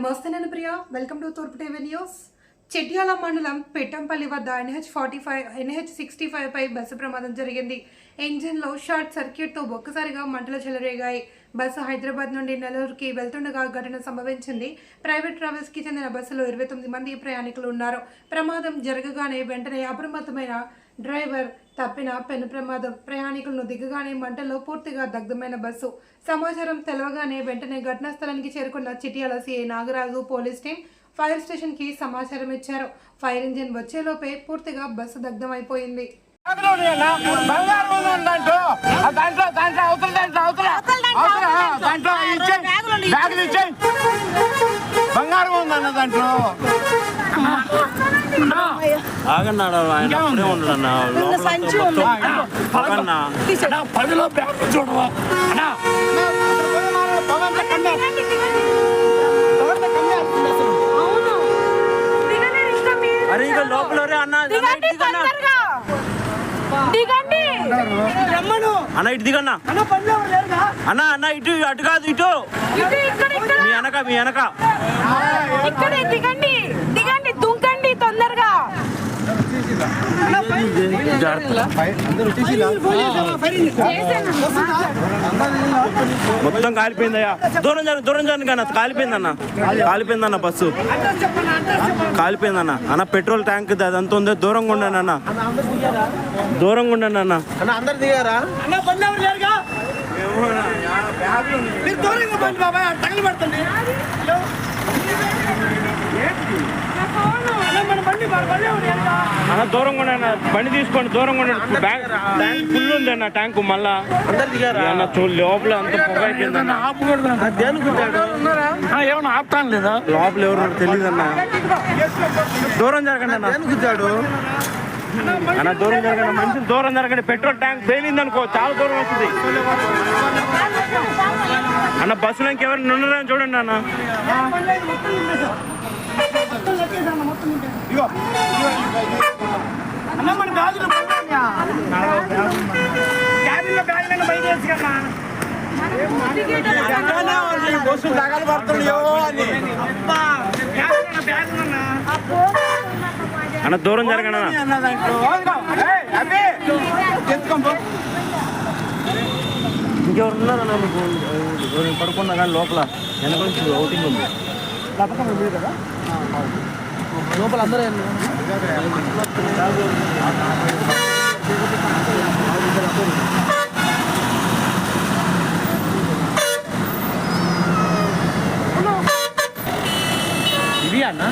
నమస్తే నేను Priya. Welcome to Toorpu TV news Chetyala మండలం పెట్టంపల్లి వద్ద NH forty five NH sixty five పై bus ప్రమాదం జరిగింది. ఇంజిన్లో షార్ట్ సర్క్యూట్తో ఒక్కసారిగా మంటలు చెలరేగాయి. బస్సు హైదరాబాద్ నుండి నెల్లూరుకి వెళ్తుండగా ఘటన సంభవించింది. ప్రైవేట్ ట్రావెల్స్కి చెందిన బస్సులో ఇరవై తొమ్మిది మంది ప్రయాణికులు ఉన్నారు. ప్రమాదం జరగగానే వెంటనే అప్రమత్తమైన డ్రైవర్ తప్పిన పెను ప్రమాదం. ప్రయాణికులను దిగగానే మంటల్లో పూర్తిగా దగ్ధమైన బస్సు. సమాచారం తెలవగానే వెంటనే ఘటనా స్థలానికి చేరుకున్న Chityala CI Nagaraju police team fire స్టేషన్కి సమాచారం ఇచ్చారు. ఫైర్ ఇంజిన్ వచ్చేలోపే పూర్తిగా బస్సు దగ్ధమైపోయింది. బంగారం ఉందన్న దాంట్లో ఆగన్నాడు ఆయన అప్పుడే ఉండడన్న పక్కన పదిలో బ్యాగ్ చూడవా? అన్నా. అరే ఇక లోపల రే అన్న. అన్న దిగండి ఇటు దిగన్నా అన్న ఇటు దిగన్నా. అన్న అన్న ఇటు అటు కాదు ఇటు. ఇటు ఇక్కడ ఇక్కడ. మీ వెనక మీ వెనక. మొత్తం కాలిపోయిందయ్యా. దూరం జరగ దూరం జరగ కన్నా కాలిపోయిందన్న. కాలిపోయిందన్న బస్సు. కాలిపోయిందన్న. అన్న పెట్రోల్ ట్యాంక్ అదంతా ఉంది. దూరంగా ఉండండి అన్న. దూరంగా ఉండండి అన్న. అందరు దిగారా? అన్న బండి ఎవరు లేరుగా మీరు దూరంగా బండి బాబాయ్ తగిలి పడుతుంది అన్న మన బండి మన బండి ఎవరు లేరుగా అన్న దూరంగా ఉండండి అన్న. బండి తీసుకోండి దూరంగా ఉండండి. బ్యాంక్ ట్యాంక్ ఫుల్ ఉంది అన్న ట్యాంక్ మళ్ళా. అన్న లోపల అంత పొగ అయిపోయిందన్న ఏమన్నా ఆపుతాను లేదా? లోపల ఎవరు తెలియదు అన్న. దూరం జరగండి అన్న. గుద్దాడు అన్న దూరం జరగండి. మనుషులు దూరం జరగండి. పెట్రోల్ ట్యాంక్ పేలింది అనుకో చాలా దూరం వస్తుంది అన్న బస్సులో ఇంకెవరు ఉన్నారని చూడండి అన్న. అన్న మన గాజులు క్యాబిన్లో బయట బస్సు తగలు పడుతున్నాయో అని అన్న దూరం జరగండి అన్న. అన్న దాంట్లో. ఏయ్, అబ్బే. ఎత్తుకోండి ఇంకెవరు ఉన్నారన్న మీకు పడుకున్నా కానీ లోపల. వెనక నుంచి అవుటింగ్ ఉంది. లోపల అందరూ ఇవి అన్న